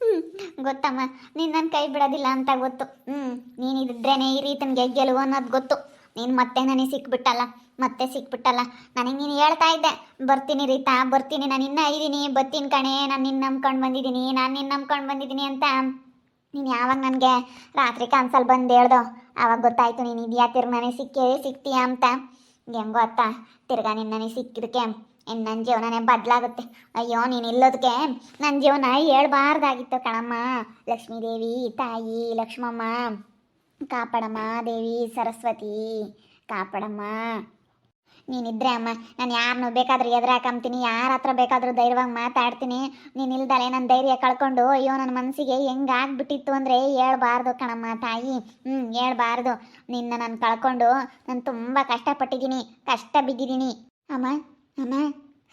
ಹ್ಮ್, ಗೊತ್ತಮ್ಮ. ನೀನು ನನ್ನ ಕೈ ಬಿಡೋದಿಲ್ಲ ಅಂತ ಗೊತ್ತು. ಹ್ಞೂ ನೀನಿದ್ರೇನೆ ಈ ರೀತಿ ಗೆಲುವು ಅನ್ನೋದು ಗೊತ್ತು. ನೀನು ಮತ್ತೆ ನನಗೆ ಸಿಕ್ಬಿಟ್ಟಲ್ಲ ಮತ್ತೆ ಸಿಕ್ಬಿಟ್ಟಲ್ಲ. ನನಗೆ ನೀನು ಹೇಳ್ತಾ ಇದ್ದೆ ಬರ್ತೀನಿ ರೀತಾ ಬರ್ತೀನಿ. ನಾನು ಇನ್ನೂ ಇದ್ದೀನಿ ಬರ್ತೀನಿ ಕಣೆ. ನಾನು ನಿನ್ನ ನಂಬ್ಕೊಂಡು ಬಂದಿದ್ದೀನಿ ನಾನು ನಿನ್ನ ನಂಬ್ಕೊಂಡು ಬಂದಿದ್ದೀನಿ ಅಂತ. ನೀನು ಯಾವಾಗ ನನಗೆ ರಾತ್ರಿ ಕನ್ಸಲ್ಲಿ ಬಂದು ಹೇಳ್ದೋ ಆವಾಗ ಗೊತ್ತಾಯ್ತು ನೀನು ಇದ್ಯಾ ತಿರ್ಗ ನನಗೆ ಸಿಕ್ಕೇ ಸಿಗ್ತೀಯಾ ಅಂತ. ಹೆಂಗೋ ಅತ್ತ ತಿರ್ಗಾ ನಿನ್ನ ನನಗೆ ಸಿಕ್ಕಿದಕ್ಕೆ ಇನ್ನು ನನ್ನ ಜೀವನನೇ ಬದಲಾಗುತ್ತೆ. ಅಯ್ಯೋ, ನೀನು ಇಲ್ಲೋದಕ್ಕೆ ನನ್ನ ಜೀವನ ಹೇಳ್ಬಾರ್ದಾಗಿತ್ತು ಕಣಮ್ಮ. ಲಕ್ಷ್ಮೀದೇವಿ, ತಾಯಿ, ಲಕ್ಷ್ಮಮ್ಮ, ಕಾಪಾಡಮ್ಮ, ದೇವಿ, ಸರಸ್ವತಿ, ಕಾಪಾಡಮ್ಮ. ನೀನಿದ್ರೆ ಅಮ್ಮ, ನಾನು ಯಾರನ್ನೂ ಬೇಕಾದ್ರೂ ಎದುರಾಕಂತೀನಿ ಯಾರ ಹತ್ರ ಬೇಕಾದರೂ ಧೈರ್ಯವಾಗಿ ಮಾತಾಡ್ತೀನಿ. ನೀನು ಇಲ್ದಲೆ ನನ್ನ ಧೈರ್ಯ ಕಳ್ಕೊಂಡು, ಅಯ್ಯೋ ನನ್ನ ಮನಸ್ಸಿಗೆ ಹೆಂಗಾಗ್ಬಿಟ್ಟಿತ್ತು ಅಂದರೆ ಹೇಳ್ಬಾರ್ದು ಕಣಮ್ಮ ತಾಯಿ. ಹ್ಞೂ ಹೇಳ್ಬಾರ್ದು. ನಿನ್ನ ನಾನು ಕಳ್ಕೊಂಡು ನಾನು ತುಂಬ ಕಷ್ಟಪಟ್ಟಿದ್ದೀನಿ, ಕಷ್ಟ ಬಿದ್ದಿದ್ದೀನಿ. ಅಮ್ಮ ಅಮ್ಮ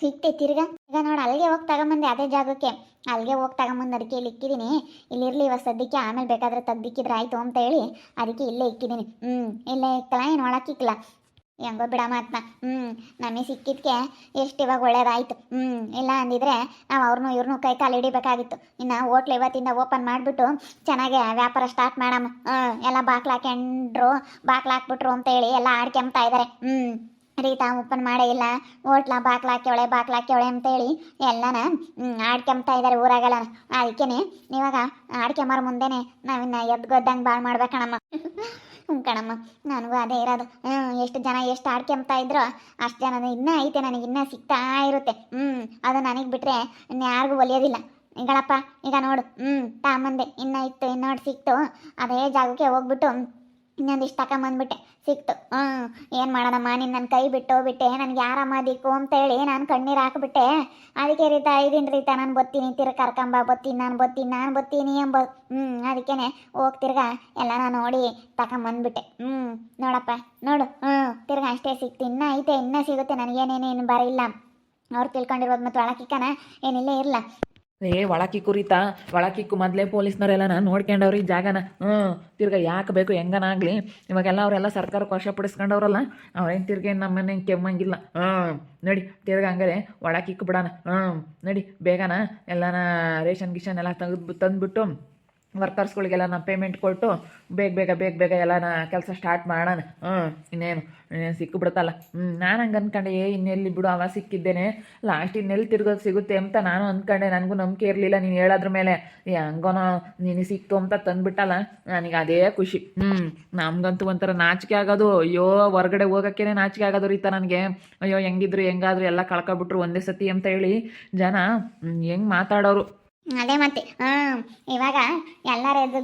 ಸಿಕ್ತೆ ತಿರ್ಗಾ. ಈಗ ನೋಡಿ, ಅಲ್ಲಿಗೆ ಹೋಗಿ ತಗೊಂಬಂದೆ ಅದೇ ಜಾಗಕ್ಕೆ. ಅಲ್ಲಿಗೆ ಹೋಗಿ ತಗೊಂಬಂದು ಅದಕ್ಕೆ ಇಲ್ಲಿ ಇಕ್ಕಿದ್ದೀನಿ ಇಲ್ಲಿರಲಿ ಇವಾಗ ಸದ್ಯಕ್ಕೆ ಆಮೇಲೆ ಬೇಕಾದ್ರೆ ತೆಗ್ದಿಕ್ಕಿದ್ರೆ ಆಯಿತು ಅಂತ ಹೇಳಿ ಅದಕ್ಕೆ ಇಲ್ಲೇ ಇಕ್ಕಿದ್ದೀನಿ ಹ್ಞೂ ಇಲ್ಲೇ ಇಕ್ಕಲ್ಲ ಏನು ಒಳಕ್ಕಿಕ್ಕಲ್ಲ ಹೆಂಗೋ ಬಿಡ ಅಂತ ಹ್ಞೂ ನಮಗೆ ಸಿಕ್ಕಿದ್ಕೆ ಎಷ್ಟು ಇವಾಗ ಒಳ್ಳೇದಾಯ್ತು. ಹ್ಞೂ ಇಲ್ಲ ಅಂದಿದ್ರೆ ನಾವು ಅವ್ರನ್ನೂ ಇವ್ರನ್ನೂ ಕೈ ಕಾಲು ಹಿಡಿಬೇಕಾಗಿತ್ತು. ಇನ್ನು ಹೋಟ್ಲ್ ಇವತ್ತಿಂದ ಓಪನ್ ಮಾಡಿಬಿಟ್ಟು ಚೆನ್ನಾಗಿ ವ್ಯಾಪಾರ ಸ್ಟಾರ್ಟ್ ಮಾಡಮ್ಮ. ಹ್ಞೂ ಎಲ್ಲ ಬಾಕ್ಲು ಹಾಕ್ಯಂಡ್ರು, ಬಾಕ್ಲು ಹಾಕ್ಬಿಟ್ರು ಅಂತ ಹೇಳಿ ಎಲ್ಲ ಆಡ್ಕೊಂಬ್ತಾ ಇದ್ದಾರೆ ಹ್ಞೂ ರೀತಾ ಓಪನ್ ಮಾಡೇ ಇಲ್ಲ. ಹೋಟ್ಲ ಬಾಕ್ಲಾಕ್ಯವಳೆ ಹಾಕ್ಯವಳೆ ಬಾಕ್ಲು ಹಾಕ್ಯವಳೆ ಅಂತೇಳಿ ಎಲ್ಲನ ಆಡ್ಕೊಂಬ್ತಾ ಇದ್ದಾರೆ ಊರಾಗಲ್ಲ. ಅದಕ್ಕೇನೆ ಇವಾಗ ಆಡ್ಕೊಂಬಾರ ಮುಂದೆನೆ ನಾವಿನ್ನ ಎದ್ಗೊದ್ದಂಗೆ ಬಾಳ್ ಮಾಡ್ಬೇಕಣಮ್ಮ ಹ್ಞೂ ಕಣಮ್ಮ, ನನಗೂ ಅದೇ ಇರೋದು. ಎಷ್ಟು ಜನ ಎಷ್ಟು ಆಡ್ಕೊಂತ ಇದ್ರೋ ಅಷ್ಟು ಜನ ಇನ್ನೂ ಐತೆ, ನನಗೆ ಇನ್ನೂ ಸಿಗ್ತಾ ಇರುತ್ತೆ. ಹ್ಞೂ ಅದು ನನಗೆ ಬಿಟ್ಟರೆ ಇನ್ಯಾರಿಗೂ ಒಲಿಯೋದಿಲ್ಲ. ಈಗಳಪ್ಪ, ಈಗ ನೋಡು. ಹ್ಞೂ ತಾಮಂದೆ ಇನ್ನೂ ಇತ್ತು ಇನ್ನೋಡು ಸಿಕ್ತು. ಅದೇ ಜಾಗಕ್ಕೆ ಹೋಗ್ಬಿಟ್ಟು ಇನ್ನೊಂದಿಷ್ಟು ತಗೊಂಬಂದ್ಬಿಟ್ಟೆ ಸಿಕ್ತು. ಹ್ಞೂ ಏನು ಮಾಡೋಣಮ್ಮ ನೀನು ನನ್ನ ಕೈ ಬಿಟ್ಟು ಬಿಟ್ಟೆ ನನಗೆ ಯಾರಮ್ಮ ದಿಕ್ಕು ಅಂತೇಳಿ ನಾನು ಕಣ್ಣೀರು ಹಾಕ್ಬಿಟ್ಟೆ. ಅದಕ್ಕೆ ರೀತಾ, ಇದೀನಿ ರೀತಾ, ನಾನು ಬತ್ತೀನಿ ತಿರ್ಗ ಕರ್ಕೊಂಬ ಬತ್ತೀನಿ ನಾನು ಬತ್ತೀನಿ ನಾನು ಬತ್ತೀನಿ ಎಂಬ ಹ್ಞೂ ಅದಕ್ಕೇ ಹೋಗ್ತಿರ್ಗ ಎಲ್ಲ ನಾನು ನೋಡಿ ತಗೊಂಬಂದ್ಬಿಟ್ಟೆ ಹ್ಞೂ ನೋಡಪ್ಪ, ನೋಡು ಹ್ಞೂ ತಿರ್ಗ ಅಷ್ಟೇ ಸಿಕ್ತು. ಇನ್ನ ಐತೆ, ಇನ್ನೂ ಸಿಗುತ್ತೆ ನನಗೇನೇನೇನು ಬರಿಲ್ಲ ಅವ್ರು ತಿಳ್ಕೊಂಡಿರೋದು ಮತ್ತು ಒಳಕಿಕ್ಕನ ಏನಿಲ್ಲೇ ಇರಲ್ಲ ಏ ಒಳಕಿಕ್ಕು ರೀತಾ ಒಳಕಿಕ್ಕು ಮೊದಲೇ ಪೊಲೀಸ್ನವರೆಲ್ಲ ನೋಡ್ಕೊಂಡವ್ರಿ ಜಾಗನ. ಹ್ಞೂ ತಿರ್ಗ ಯಾಕೆ ಬೇಕು ಹೆಂಗನಾಗ್ಲಿ ಇವಾಗೆಲ್ಲ ಅವರೆಲ್ಲ ಸರ್ಕಾರಕ್ಕೆ ವಶಪಡಿಸ್ಕೊಂಡವ್ರಲ್ಲ ಅವ್ರೇನು ತಿರ್ಗ ನಮ್ಮನೆ ಕೆಮ್ಮಂಗಿಲ್ಲ. ಹ್ಞೂ ನಡಿ, ತಿರ್ಗ ಹಂಗಾರೆ ಒಳಕಿಕ್ಕು ಬಿಡೋಣ ಹ್ಞೂ ನಡಿ, ಬೇಗನ ಎಲ್ಲನ ರೇಷನ್ ಗಿಷನ್ ಎಲ್ಲ ತೆಗೆದು ತಂದುಬಿಟ್ಟು ವರ್ಕರ್ಸ್ಗಳಿಗೆಲ್ಲ ನಾನು ಪೇಮೆಂಟ್ ಕೊಟ್ಟು ಬೇಗ ಬೇಗ ಬೇಗ ಬೇಗ ಎಲ್ಲ ನಾ ಕೆಲಸ ಸ್ಟಾರ್ಟ್ ಮಾಡೋಣ. ಹ್ಞೂ ಇನ್ನೇನು ಇನ್ನೇನು ಸಿಕ್ಕಿಬಿಡುತ್ತಲ್ಲ. ಹ್ಞೂ ನಾನು ಹಂಗೆ ಅಂದ್ಕೊಂಡೆ ಏ, ಇನ್ನೆಲ್ಲಿ ಬಿಡು, ಅವ ಸಿಕ್ಕಿದ್ದೇನೆ. ಲಾಸ್ಟ್ ಇನ್ನೆಲ್ಲಿ ತಿರ್ಗೋದು ಸಿಗುತ್ತೆ ಅಂತ ನಾನು ಅಂದ್ಕೊಂಡೆ ನನಗೂ ನಂಬಿಕೆ ಇರಲಿಲ್ಲ. ನೀನು ಹೇಳೋದ್ರ ಮೇಲೆ, ಏ ಹಂಗೋನೋ ನೀನು ಸಿಕ್ತು ಅಂತ ತಂದುಬಿಟ್ಟಲ್ಲ, ನನಗೆ ಅದೇ ಖುಷಿ. ಹ್ಞೂ ನಮ್ಗಂತೂ ಒಂಥರ ನಾಚಿಕೆ ಆಗೋದು. ಅಯ್ಯೋ, ಹೊರಗಡೆ ಹೋಗೋಕ್ಕೇನೆ ನಾಚಿಕೆ ಆಗೋದು ರೀತ ನನಗೆ. ಅಯ್ಯೋ, ಹೆಂಗಿದ್ರು, ಹೆಂಗಾದ್ರು ಎಲ್ಲ ಕಳ್ಕೊಬಿಟ್ರು ಒಂದೇ ಸತಿ ಅಂತ ಹೇಳಿ ಜನ ಹೆಂಗೆ ಮಾತಾಡೋರು. ಅದೇ ಮತ್ತೆ ಹಾಂ ಇವಾಗ ಎಲ್ಲರ ಎದ್ದು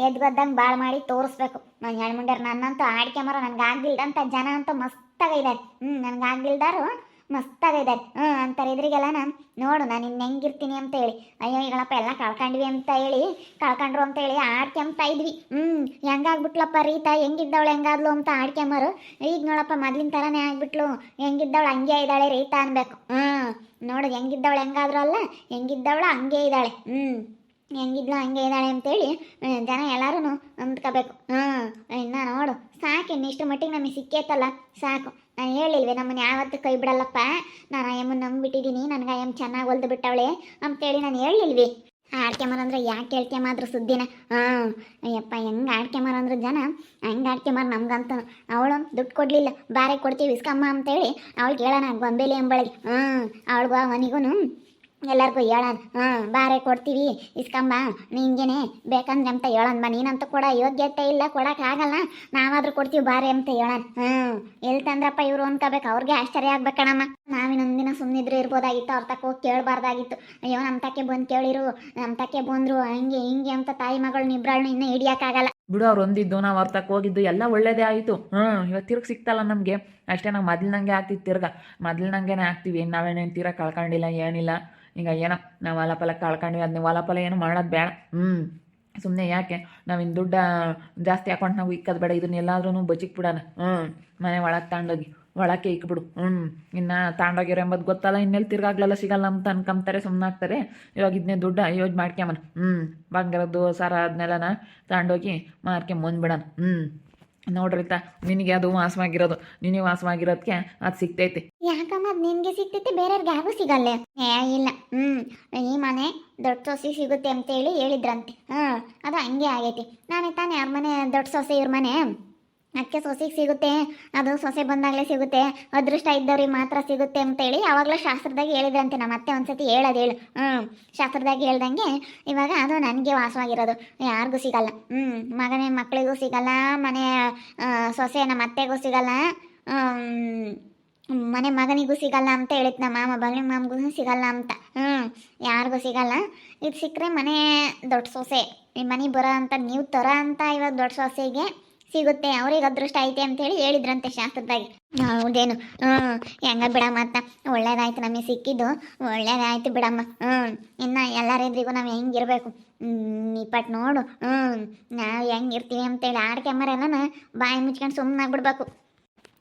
ಎದ್ಗೊದ್ದಂಗೆ ಭಾಳ ಮಾಡಿ ತೋರಿಸ್ಬೇಕು. ನಾನು ಹೇಳ್ಮುಂಡ್ಯಾರ ನನ್ನಂತೂ ಆಡ್ಕೊಂಬರೋ ನನಗೆ ಆಗ್ಲಿಲ್ದಂಥ ಜನ ಅಂತೂ ಮಸ್ತಾಗಿದ್ದಾರೆ ಹ್ಞೂ ನನಗೆ ಆಗ್ಲಿಲ್ದಾರು ಮಸ್ತಾಗಿದ್ದಾರೆ ಹ್ಞೂ ಅಂತಾರೆ ಇದ್ರಿಗೆಲ್ಲ ನಾನು ನೋಡು, ನಾನು ಇನ್ನು ಹೆಂಗಿರ್ತೀನಿ ಅಂತ ಹೇಳಿ. ಅಯ್ಯೋ ಈಗಳಪ್ಪ ಎಲ್ಲ ಕಳ್ಕೊಂಡ್ವಿ ಅಂತ ಹೇಳಿ, ಕಳ್ಕೊಂಡ್ರು ಅಂತ ಹೇಳಿ ಆಡ್ಕೊಂಬ್ತಾ ಇದ್ವಿ. ಹ್ಞೂ ಹೆಂಗಾಗ್ಬಿಟ್ಲಪ್ಪ ರೀತಾ? ಹೆಂಗಿದ್ದವಳು, ಹೆಂಗಾದ್ಲು ಅಂತ ಆಡ್ಕೊಂಬರು ಈಗ ನೋಡಪ್ಪ, ಮೊದ್ಲಿನ ಥರನೇ ಆಗ್ಬಿಟ್ಲು. ಹೆಂಗಿದ್ದವಳು ಹಂಗೆ ಇದ್ದಾಳೆ ರೀತಾ ಅನ್ಬೇಕು. ಹ್ಞೂ ನೋಡು, ಹೆಂಗಿದ್ದವಳು ಹೆಂಗಾದ್ರು ಅಲ್ಲ, ಹೆಂಗಿದ್ದವಳು ಹಂಗೆ ಇದ್ದಾಳೆ. ಹ್ಞೂ ಹೆಂಗಿದ್ಲು ಹಂಗೆ ಇದ್ದಾಳೆ ಅಂತೇಳಿ ಜನ ಎಲ್ಲರೂ ಅಂದ್ಕೋಬೇಕು. ಹಾಂ ಇನ್ನು ನೋಡು. ಸಾಕು ಇನ್ನಿಷ್ಟು ಮಟ್ಟಿಗೆ ನಮಗೆ ಸಿಕ್ಕೇತಲ್ಲ. ಸಾಕು. ನಾನು ಹೇಳಿಲ್ವೇ, ನಮ್ಮನ್ನು ಯಾವತ್ತೂ ಕೈ ಬಿಡಲ್ಲಪ್ಪ. ನಾನು ಅಯ್ಯಮ್ಮನ ನಂಬಿಟ್ಟಿದ್ದೀನಿ ನನಗೆ ಅಯ್ಯಮ್ಮ ಚೆನ್ನಾಗಿ ಹೊಲ್ದು ಬಿಟ್ಟವಳೆ ಅಂತೇಳಿ ನಾನು ಹೇಳಿಲ್ವಿ. ಆಡ್ಕೆಮರ ಅಂದ್ರೆ ಯಾಕೆ ಹೇಳ್ಕೆಮಾದ್ರು ಸುದ್ದಿನ? ಹಾಂ, ಅಯ್ಯಪ್ಪ, ಹೆಂಗೆ ಆಡ್ಕೆಮಾರ ಅಂದ್ರೆ ಜನ, ಹಂಗೆ ಆಡ್ಕೆಮಾರ ನಮ್ಗಂತ. ಅವಳು ದುಡ್ಡು ಕೊಡಲಿಲ್ಲ, ಬಾರೆ ಕೊಡ್ತೀವಿ ಇಸ್ಕಮ್ಮ ಅಂತೇಳಿ ಅವಳಿಗೆ ಹೇಳೋಣ ಗೊಂಬೆಲಿ ಎಂಬಳಿಗೆ ಹಾಂ, ಅವಳಿಗೂ ಅವನಿಗೂ ಎಲ್ಲರಿಗೂ ಹೇಳೋಣ ಹಾಂ, ಬಾರೆ ಕೊಡ್ತೀವಿ, ಇಸ್ಕಂಬ, ನಿಂಗೇನೆ ಬೇಕಂದ್ರೆ ಅಂತ ಹೇಳೋಣ ಬಾ ನೀನಂತೂ ಕೂಡ ಯೋಗ್ಯತೆ ಇಲ್ಲ ಕೊಡೋಕ್ಕಾಗಲ್ಲ ನಾವಾದರೂ ಕೊಡ್ತೀವಿ, ಬಾರೆ ಅಂತ ಹೇಳೋಣ ಹ್ಞೂ ಎಲ್ಲಿ ತಂದ್ರಪ್ಪ ಇವರು ಅನ್ಕೋಬೇಕು, ಅವ್ರಿಗೆ ಆಶ್ಚರ್ಯ ಆಗ್ಬೇಕಣಮ್ಮ ನಾವಿನೊಂದಿನ ಸುಮ್ಮನಿದ್ರು ಇರ್ಬೋದಾಗಿತ್ತು, ಅವ್ರ ತಕ್ಕ ಹೋಗಿ ಕೇಳಬಾರ್ದಾಗಿತ್ತು. ಅಯ್ಯೋ ನಮ್ಮ ತಕ್ಕೆ ಬಂದು ಕೇಳಿರು ನಮ್ಮ ತಕ್ಕೆ ಬಂದರು, ಹಂಗೆ, ಹಿಂಗೆ ಅಂತ ತಾಯಿ ಮಗಳು ನಿಬ್ರಾಳ್ನ ಇನ್ನೂ ಹಿಡಿಯೋಕ್ಕಾಗಲ್ಲ ಬಿಡು, ಅವ್ರು ಒಂದಿದ್ದು, ನಾವು ಅವ್ರ ತಕ್ಕ ಹೋಗಿದ್ದು, ಎಲ್ಲ ಒಳ್ಳೇದೇ ಆಯಿತು. ಹ್ಞೂ ಇವತ್ತು ತಿರ್ಗಿ ಸಿಕ್ತಲ್ಲ ನಮಗೆ. ಅಷ್ಟೇ, ನಾವು ಮೊದಲಿನಂಗೆ ಆಗ್ತಿತ್ತು ತಿರ್ಗ. ಮೊದಲಿನಂಗೆ ಆಗ್ತೀವಿ ನಾವೇನೇನು ತೀರ ಕಳ್ಕೊಂಡಿಲ್ಲ, ಏನಿಲ್ಲ. ಈಗ ಏನೋ ನಾವು ಹೊಲ ಫಲ ಕಳ್ಕೊಂಡ್ವಿ ಅದನ್ನ ಹೊಲ ಫಲ ಏನು ಮಾಡೋದು ಬೇಡ. ಹ್ಞೂ ಸುಮ್ಮನೆ ಯಾಕೆ ನಾವಿನ್ನು ದುಡ್ಡ ಜಾಸ್ತಿ ಅಕೌಂಟ್ ನಾವು ಇಕ್ಕದು ಬೇಡ ಇದನ್ನೆಲ್ಲಾದ್ರೂ ಬಚಿಕ್ ಬಿಡೋಣ. ಹ್ಞೂ ಮನೆ ಒಳಗೆ ತಗೊಂಡೋಗಿ ಒಳಕ್ಕೆ ಇಕ್ಬಿಡು. ಹ್ಞೂ ಇನ್ನು ತಗೊಂಡೋಗಿರೋ ಎಂಬುದು ಗೊತ್ತಲ್ಲ ಇನ್ನೆಲ್ಲಿ ತಿರ್ಗಾಗ್ಲೆಲ್ಲ ಸಿಗಲ್ಲ ಅಂತ ಅನ್ಕೊಂತಾರೆ ಸುಮ್ಮನೆ ಆಗ್ತಾರೆ. ಇವಾಗ ಇದನ್ನೇ ದುಡ್ಡು ಯೂಸ್ ಮಾಡ್ಕೊಂಬನ ಹ್ಞೂ ಬಂಗಾರದ್ದು ಸರ ಅದನ್ನೆಲ್ಲನ ತಗೊಂಡೋಗಿ ಮಾರ್ಕೊಂಬಂದ್ಬಿಡೋಣ ಹ್ಞೂ ನೋಡ್ರಿತ, ನಿನಗೆ ಅದು ವಾಸವಾಗಿರೋದು, ನಿನಗೆ ವಾಸವಾಗಿರೋದಕ್ಕೆ ಅದು ಸಿಗ್ತೈತಿ. ಯಾಕಮ್ಮ, ಅದು ನಿನಗೆ ಸಿಗ್ತೈತೆ, ಬೇರೆಯವ್ರಿಗೆ ಯಾರಿಗೂ ಸಿಗಲ್ಲ. ಏ, ಇಲ್ಲ ಹ್ಞೂ ಈ ಮನೆ ದೊಡ್ಡ ಸೊಸೆ ಸಿಗುತ್ತೆ ಅಂತೇಳಿ ಹೇಳಿದ್ರಂತೆ. ಹಾಂ, ಅದು ಹಂಗೆ ಆಗೈತಿ. ನಾನೇ ತಾನೇ ಅವ್ರ ಮನೆ ದೊಡ್ಡ ಸೊಸೆ ಇವ್ರ ಮನೆ. ಅದಕ್ಕೆ ಸೊಸೆಗೆ ಸಿಗುತ್ತೆ, ಅದು ಸೊಸೆ ಬಂದಾಗಲೇ ಸಿಗುತ್ತೆ, ಅದೃಷ್ಟ ಇದ್ದವ್ರಿಗೆ ಮಾತ್ರ ಸಿಗುತ್ತೆ ಅಂತೇಳಿ ಯಾವಾಗಲೂ ಶಾಸ್ತ್ರದಾಗ ಹೇಳಿದ್ರಂತೆ, ನಮ್ಮ ಅತ್ತೆ ಒಂದ್ಸತಿ ಹೇಳೋದು ಹೇಳು. ಹ್ಞೂ ಶಾಸ್ತ್ರದಾಗ ಹೇಳ್ದಂಗೆ ಇವಾಗ ಅದು ನನಗೆ ವಾಸವಾಗಿರೋದು, ಯಾರಿಗೂ ಸಿಗಲ್ಲ. ಹ್ಞೂ ಮಗನೇ ಮಕ್ಕಳಿಗೂ ಸಿಗಲ್ಲ, ಮನೆ ಸೊಸೆ ನಮ್ಮ ಅತ್ತೆಗೂ ಸಿಗಲ್ಲ ಮನೆ ಮಗನಿಗೂ ಸಿಗಲ್ಲ ಅಂತ ಹೇಳಿತ್ ನಮ್ಮ ಮಾಮ ಬಗ್ಗೆ ಮಾಮಗೂ ಸಿಗಲ್ಲ ಅಂತ. ಹ್ಞೂ ಯಾರಿಗೂ ಸಿಗಲ್ಲ. ಇದು ಸಿಕ್ಕರೆ ಮನೆ ದೊಡ್ಡ ಸೊಸೆ, ಈ ಮನೆ ಬರೋ ಅಂತ, ನೀವು ತರ ಅಂತ ಇವಾಗ ದೊಡ್ಡ ಸೊಸೆಗೆ ಸಿಗುತ್ತೆ, ಅವ್ರಿಗೆ ಅದೃಷ್ಟ ಐತೆ ಅಂತೇಳಿ ಹೇಳಿದ್ರಂತೆ ಶಾಸ್ತ್ರದಾಗಿ. ಹೌದೇನು? ಹ್ಞೂ ಹೆಂಗ ಬಿಡಮ್ಮ ಅಂತ ಒಳ್ಳೇದಾಯ್ತು ನಮಗೆ ಸಿಕ್ಕಿದ್ದು, ಒಳ್ಳೇದಾಯ್ತು ಬಿಡಮ್ಮ. ಹ್ಞೂ ಇನ್ನು ಎಲ್ಲರಿದ್ರಿಗೂ ನಾವು ಹೆಂಗಿರ್ಬೇಕು ಇಪ್ಪಟ್ಟು ನೋಡು. ಹ್ಞೂ ನಾವು ಹೆಂಗಿರ್ತೀವಿ ಅಂತೇಳಿ ಆಡ್ ಕೆಮ್ಮರೆಲ್ಲನ ಬಾಯಿ ಮುಚ್ಕೊಂಡು ಸುಮ್ಮನೆ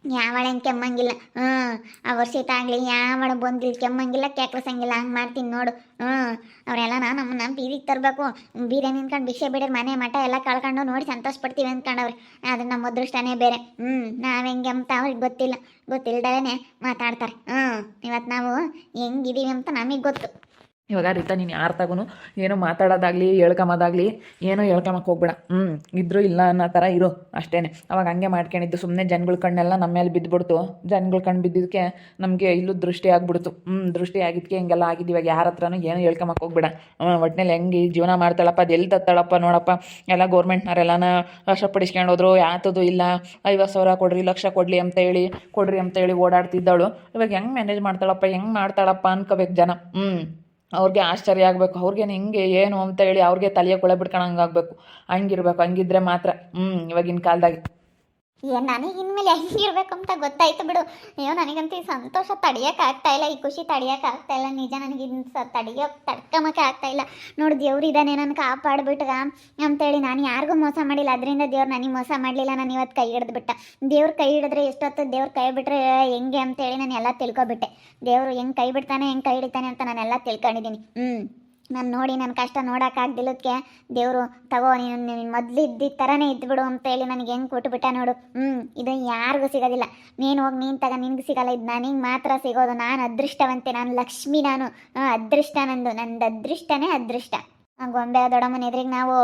ಆಗ್ಬಿಡ್ಬೇಕು ಯಾವಳ ಹೆಂಗೆ ಕೆಮ್ಮಂಗಿಲ್ಲ. ಹ್ಞೂ, ಆ ವರ್ಷಿತ ಆಗಲಿ, ಯಾವಳ ಬಂದಿಲ್ಲ ಕೆಮ್ಮಂಗಿಲ್ಲ ಕೆಕ್ಲಸಂಗಿಲ್ಲ ಹಂಗೆ ಮಾಡ್ತೀನಿ ನೋಡು. ಹ್ಞೂ, ಅವರೆಲ್ಲ ನಮ್ಮನ್ನ ಬೀದಿಗೆ ತರಬೇಕು. ಬೀರೆ ನಿಂತ್ಕೊಂಡು ಭಿಕ್ಷೆ ಬಿಡೋರು ಮನೆ ಮಠ ಎಲ್ಲ ಕಳ್ಕೊಂಡು ನೋಡಿ ಸಂತೋಷ ಪಡ್ತೀವಿ ಅಂದ್ಕೊಂಡವ್ರೆ. ಅದು ನಮ್ಮ ಅದೃಷ್ಟನೇ ಬೇರೆ. ಹ್ಞೂ, ನಾವು ಹೆಂಗೆ ಅಂತ ಅವ್ರಿಗೆ ಗೊತ್ತಿಲ್ಲ. ಗೊತ್ತಿಲ್ದಲೇ ಮಾತಾಡ್ತಾರೆ. ಹ್ಞೂ ಇವತ್ತು ನಾವು ಹೆಂಗಿದೀವಿ ಅಂತ ನಮಗೆ ಗೊತ್ತು. ಇವಾಗ ರೀತಾ ನೀನು ಯಾರ ತಗೂ ಏನೋ ಮಾತಾಡೋದಾಗಲಿ ಹೇಳ್ಕೊಂಬೋದಾಗಲಿ ಏನೋ ಹೇಳ್ಕೊಂಬಕ್ಕೆ ಹೋಗ್ಬೇಡ. ಹ್ಞೂ ಇದ್ರೂ ಇಲ್ಲ ಅನ್ನೋ ಥರ ಇರು ಅಷ್ಟೇ ಅವಾಗ ಹಂಗೆ ಮಾಡ್ಕೊಂಡಿದ್ದು ಸುಮ್ಮನೆ ಜನಗಳ ಕಣ್ಣೆಲ್ಲ ನಮ್ಮ ಮೇಲೆ ಬಿದ್ದುಬಿಡ್ತು ಜನಗಳ ಕಣ್ಣು ಬಿದ್ದಿದ್ದಕ್ಕೆ ನಮಗೆ ಇಲ್ಲೂ ದೃಷ್ಟಿ ಆಗಿಬಿಡ್ತು. ಹ್ಞೂ ದೃಷ್ಟಿ ಆಗಿದ್ದಕ್ಕೆ ಹಿಂಗೆಲ್ಲ ಆಗಿದ್ದು ಇವಾಗ ಯಾರ ಹತ್ರನೂ ಏನೋ ಹೇಳ್ಕೊಂಬಕ್ಕೆ ಹೋಗ್ಬೇಡ. ಒಟ್ಟಿನಲ್ಲಿ ಹೆಂಗೆ ಜೀವನ ಮಾಡ್ತಾಳಪ್ಪ, ಅದು ಎಲ್ಲಿ ತತ್ತಾಳಪ್ಪ ನೋಡಪ್ಪ. ಎಲ್ಲ ಗೌರ್ಮೆಂಟ್ನವರೆಲ್ಲನ ವಶಪಡಿಸ್ಕೊಂಡು ಹೋದ್ರು ಯಾತದು ಇಲ್ಲ. ಐವತ್ತು ಸಾವಿರ ಕೊಡ್ರಿ, ಲಕ್ಷ ಕೊಡಲಿ ಅಂತ ಹೇಳಿ, ಕೊಡ್ರಿ ಅಂತ ಹೇಳಿ ಓಡಾಡ್ತಿದ್ದಾಳು ಇವಾಗ ಹೆಂಗೆ ಮ್ಯಾನೇಜ್ ಮಾಡ್ತಾಳಪ್ಪ, ಹೆಂಗೆ ಮಾಡ್ತಾಳಪ್ಪ ಅನ್ಕೋಬೇಕು ಜನ. ಹ್ಞೂ ಅವ್ರಿಗೆ ಆಶ್ಚರ್ಯ ಆಗಬೇಕು. ಅವ್ರಿಗೇನು ಹಿಂಗೆ ಏನು ಅಂತ ಹೇಳಿ ಅವ್ರಿಗೆ ತಲೆಯ ಕೊಳೆ ಬಿಡ್ಕೊಳಂಗೆ ಆಗಬೇಕು ಹಂಗಿರ್ಬೇಕು. ಹಂಗಿದ್ರೆ ಮಾತ್ರ. ಹ್ಞೂ ಇವಾಗಿನ ಕಾಲದಾಗ. ಏನ್ ನನಗೆ ಇನ್ಮೇಲೆ ಹೆಂಗಿರ್ಬೇಕು ಅಂತ ಗೊತ್ತಾಯ್ತು ಬಿಡು. ಅಯ್ಯೋ, ನನಗಂತೂ ಈ ಸಂತೋಷ ಆಗ್ತಾ ಇಲ್ಲ, ಈ ಖುಷಿ ಆಗ್ತಾ ಇಲ್ಲ, ನಿಜ ನನಗೆ ಸ ತಡಿಯೋಕೆ ತಡ್ಕೊಂಬಕ್ಕೆ ಆಗ್ತಾ ಇಲ್ಲ. ನೋಡು, ದೇವ್ರು ಇದ್ದಾನೆ ನನ್ನ ಕಾಪಾಡ್ಬಿಟ್ರ ಅಂತೇಳಿ ನಾನು ಯಾರಿಗೂ ಮೋಸ ಮಾಡಿಲ್ಲ. ಅದರಿಂದ ದೇವ್ರು ನನಗೆ ಮೋಸ ಮಾಡಲಿಲ್ಲ, ನಾನು ಇವತ್ತು ಕೈ ಹಿಡಿದು ಬಿಟ್ಟ. ದೇವ್ರ ಕೈ ಹಿಡಿದ್ರೆ ಎಷ್ಟೊತ್ತು ದೇವ್ರ ಕೈ ಬಿಟ್ರೆ ಹೆಂಗೆ ಅಂತೇಳಿ ನಾನು ಎಲ್ಲ ತಿಳ್ಕೊಬಿಟ್ಟೆ. ದೇವರು ಹೆಂಗೆ ಕೈ ಬಿಡ್ತಾನೆ, ಹೆಂಗೆ ಕೈ ಹಿಡಿತಾನೆ ಅಂತ ನಾನೆಲ್ಲ ತಿಳ್ಕೊಂಡಿದ್ದೀನಿ. ಹ್ಞೂ ನಾನು ನೋಡಿ ನನ್ನ ಕಷ್ಟ ನೋಡೋಕ್ಕಾಗ್ದಿಲ್ಲದಕ್ಕೆ ದೇವರು, ತಗೋ, ನೀನು ಮೊದಲು ಇದ್ದಿದ್ದ ಥರನೇ ಅಂತ ಹೇಳಿ ನನಗೆ ಹೆಂಗೆ ಕೊಟ್ಬಿಟ್ಟ ನೋಡು. ಹ್ಞೂ ಇದು ಯಾರಿಗೂ ಸಿಗೋದಿಲ್ಲ. ನೀನು ಹೋಗಿ ನೀನು ತಗೋ, ನಿನಗೆ ಸಿಗಲ್ಲ. ಇದು ನನಗೆ ಮಾತ್ರ ಸಿಗೋದು. ನಾನು ಅದೃಷ್ಟವಂತೆ. ನಾನು ಲಕ್ಷ್ಮಿ ನಾನು. ಅದೃಷ್ಟ ನಂದು. ನಂದು ಅದೃಷ್ಟನೇ ಅದೃಷ್ಟ. ಗೊಂಬೆ ದೊಡ್ಡಮ್ಮನ ಎದುರಿಗೆ ನಾವು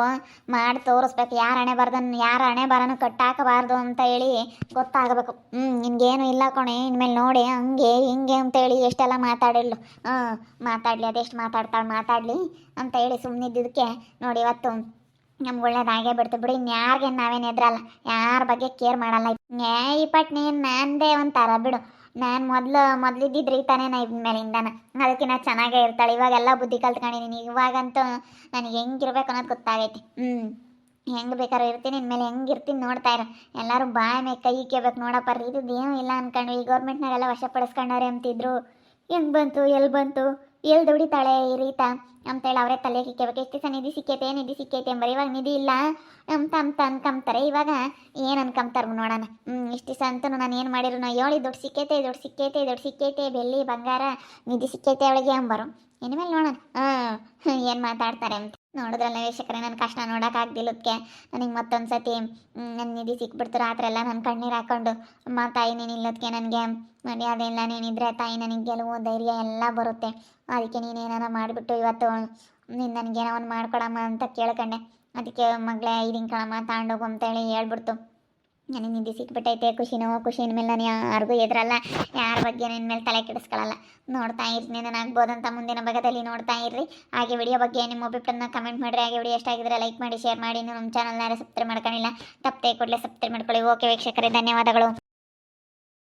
ಮಾಡಿ ತೋರಿಸ್ಬೇಕು. ಯಾರು ಹಣೆ ಬಾರ್ದನ್ನು ಯಾರು ಹಣೆ ಬರನು ಕಟ್ಟಾಕಬಾರ್ದು ಅಂತ ಹೇಳಿ ಗೊತ್ತಾಗಬೇಕು. ಹ್ಞೂ ನಿನ್ಗೇನು ಇಲ್ಲ ಕೊಣೆ. ಇನ್ಮೇಲೆ ನೋಡಿ ಹಂಗೆ ಹಿಂಗೆ ಅಂತ ಹೇಳಿ ಎಷ್ಟೆಲ್ಲ ಮಾತಾಡಿದ್ಲು. ಹಾಂ, ಮಾತಾಡಲಿ, ಅದೆಷ್ಟು ಮಾತಾಡ್ತಾಳೆ ಮಾತಾಡಲಿ ಅಂತ ಹೇಳಿ ಸುಮ್ಮನಿದ್ದಕ್ಕೆ ನೋಡಿ ಇವತ್ತು ನಮ್ಗೆ ಒಳ್ಳೇದಾಗೇ ಬಿಡ್ತು. ಬಿಡಿ ಇನ್ಯಾರಿಗೆ ನಾವೇನು ಎದ್ರಲ್ಲ. ಯಾರ ಬಗ್ಗೆ ಕೇರ್ ಮಾಡಲ್ಲ. ಏ ಈ ಪಟ್ ನೀನು ನಂದೇ ಒಂಥರ. ಬಿಡು ನಾನು ಮೊದಲು ಮೊದಲಿದ್ದಿದ್ದು ರೀತಾನೆ ನಾ ಇದ್ಮೇಲಿಂದನ ಅದಕ್ಕೆ ಅದಕ್ಕಿನ್ನ ಚೆನ್ನಾಗೇ ಇರ್ತಾಳೆ. ಇವಾಗೆಲ್ಲ ಬುದ್ಧಿ ಕಲ್ತ್ಕೊಂಡಿದ್ದೀನಿ ಇವಾಗಂತೂ ನನಗೆ ಹೆಂಗಿರ್ಬೇಕು ಅನ್ನೋದು ಗೊತ್ತಾಗೈತಿ. ಹ್ಞೂ ಹೆಂಗೆ ಬೇಕಾದ್ರೂ ಇರ್ತೀನಿ, ಇನ್ಮೇಲೆ ಹೆಂಗೆ ಇರ್ತೀನಿ ನೋಡ್ತಾ ಇರೋ. ಎಲ್ಲರೂ ಬಾಯ್ ಮೇಲೆ ಕೈ ಇಕ್ಕೋಬೇಕು ನೋಡಪ್ಪ ರೀ. ಇದು ಏನೂ ಇಲ್ಲ ಅನ್ಕೊಂಡ್ವಿ. ಈ ಗೌರ್ಮೆಂಟ್ನಾಗೆಲ್ಲ ವಶಪಡಿಸ್ಕೊಂಡವ್ರೆ ಅಂತಿದ್ರು. ಹೆಂಗೆ ಬಂತು ಎಲ್ಲಿ ಬಂತು? ಎಲ್ಲಿ ದುಡಿತಾಳೆ ಈ ರೀತಾ? ಅಂತೇಳಿ ಅವರೇ ತಲೆ ಇಕ್ಕೋಬೇಕು ಎಷ್ಟು ದಿವಸ ನಿಧಿ ಸಿಕ್ಕೈತೆ? ನಿಧಿ ಸಿಕ್ಕೈತೆ ಎಂಬ ಇವಾಗ ನಿಧಿ ಇಲ್ಲ. ಅಂತ ಅಂತ ಅನ್ಕೊಂತಾರೆ ಇವಾಗ ಏನು ಅನ್ಕಂತಾರೆ ನೋಡೋಣ. ಹ್ಞೂ ಇಷ್ಟು ದಿವಸ ಅಂತೂ ನಾನು ಏನು ಮಾಡಿರು ನಾ ಹೇಳಿ ದುಡ್ಡು ಸಿಕ್ಕೈತೆ ದುಡ್ಡು ಸಿಕ್ಕೈತೆ ದುಡ್ಡು ಸಿಕ್ಕೈತೆ, ಬೆಳ್ಳಿ, ಬಂಗಾರ, ನಿಧಿ ಸಿಕ್ಕೈತೆ ಅವಳಿಗೆ ಅಂಬರು ಇನ್ಮೇಲೆ ನೋಡೋಣ. ಹಾಂ, ಏನು ಮಾತಾಡ್ತಾರೆ ಅಂತ. ನೋಡಿದ್ರಲ್ಲ ವೀಕ್ಷಕರೇ ನನ್ನ ಕಷ್ಟ ನೋಡೋಕ್ಕಾಗ್ದಿಲ್ಲದಕ್ಕೆ ನನಗೆ ಮತ್ತೊಂದು ಸತಿ ನನ್ನ ನಿಧಿ ಸಿಕ್ಬಿಡ್ತು ಥರ ಎಲ್ಲ ನನ್ನ ಕಣ್ಣೀರು ಹಾಕೊಂಡು, ಅಮ್ಮ, ತಾಯಿ ನೀನು ಇಲ್ಲದಕ್ಕೆ ನನಗೆ. ಇಲ್ಲ ನೀನಿದ್ರೆ ತಾಯಿ ನನಗೆ ಗೆಲುವು, ಧೈರ್ಯ ಎಲ್ಲ ಬರುತ್ತೆ. ಅದಕ್ಕೆ ನೀನು ಏನಾರ ಮಾಡಿಬಿಟ್ಟು ಇವತ್ತು, ನೀನು ನನಗೇನೋ ಒಂದು ಮಾಡ್ಕೊಡಮ್ಮ ಅಂತ ಕೇಳ್ಕೊಂಡೆ. ಅದಕ್ಕೆ ಮಗಳೇ ಇದೀನಿ ಕಣಮ್ಮ ತಗೊಂಡೋಗು ಅಂತೇಳಿ ಹೇಳ್ಬಿಡ್ತು. ನನಗೆ ನಿಧಿ ಸಿಕ್ಬಿಟ್ಟೈತೆ, ಖುಷಿನೋ ಖುಷಿ ಇನ್ಮೇಲೆ ನಾನು ಯಾರಿಗೂ ಎದುರಲ್ಲ, ಯಾರ ಬಗ್ಗೆ ನಿನ್ನ ಮೇಲೆ ತಲೆ ಕೆಡಿಸ್ಕೊಳ್ಳಲ್ಲ ನೋಡ್ತಾ ಇರ್ತೀನಿ ನಾನು ಆಗ್ಬೋದಂತ ಮುಂದಿನ ಭಾಗದಲ್ಲಿ ನೋಡ್ತಾ ಇರ್ರಿ. ಹಾಗೆ ವಿಡಿಯೋ ಬಗ್ಗೆ ನಿಮ್ಮ ನ ಕಮೆಂಟ್ ಮಾಡಿರಿ. ಹಾಗೆ ವಿಡಿಯೋ ಎಷ್ಟಾಗಿದ್ರೆ ಲೈಕ್ ಮಾಡಿ ಶೇರ್ ಮಾಡಿ. ನಮ್ಮ ಚಾನಲ್ನಾರ ಸಬ್ಸ್ಕ್ರೈಬ್ ಮಾಡ್ಕೊಂಡಿಲ್ಲ, ತಪ್ಪದೆ ಕೂಡಲೇ ಸಬ್ಸ್ಕ್ರೈಬ್ ಮಾಡ್ಕೊಳ್ಳಿ. ಓಕೆ ವೀಕ್ಷಕರೇ, ಧನ್ಯವಾದಗಳು.